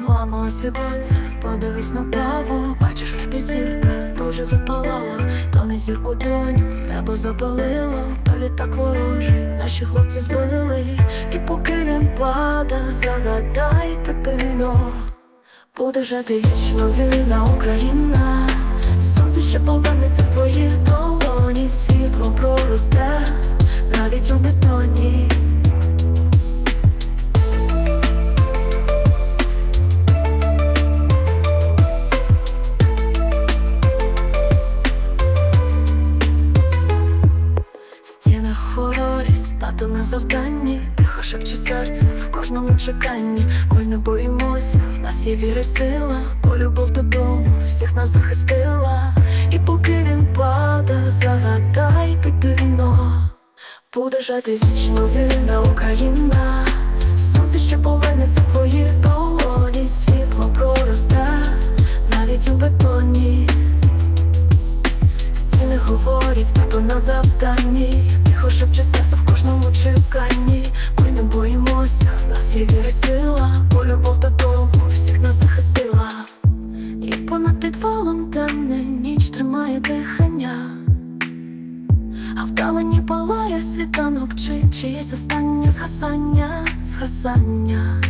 Ламалось віконце, подивись направо, бачиш небі зірка, дуже запалала, то не зірку доню, небо запалило, то літак ворожий, наші хлопці збили, і поки він пада, загадай пильно, буде жити вічно вільна Україна, хорорять, на завданні, тихо шепче серце в кожному чеканні. Коль не боїмося, в нас є віра сила, бо любов додому всіх нас захистила. І поки він пада, загадай дитино, буде жити вічно вільна Україна. Сонце ще повернеться в твої долоні, світло проросте навіть у бетоні. Стіни говорять, тато на завданні Тихо шепче серце в кожному чеканні. Ми не боїмося, в нас є віра сила. Бо любов додому всіх нас захистила. І понад підвалом темне ніч тримає дихання. А вдалині палає світанок чи чиєсь останнє згасання, згасання.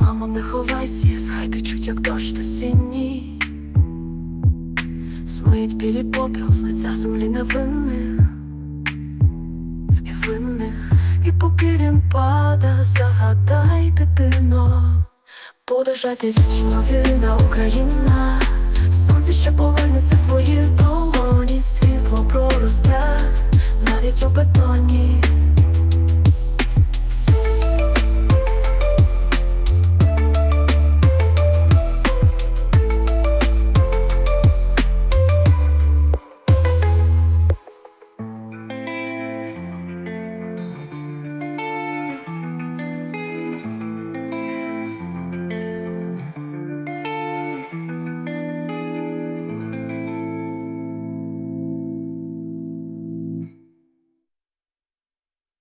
Мамо, не ховай сліз, хай течуть, як дощ осінній білі попіл з лиця землі невинних і винних. І поки він пада, загадай дитино Буде жити вічно вільна Україна. Сонце ще повернеться в твої долоні. Світло проросте навіть у бетоні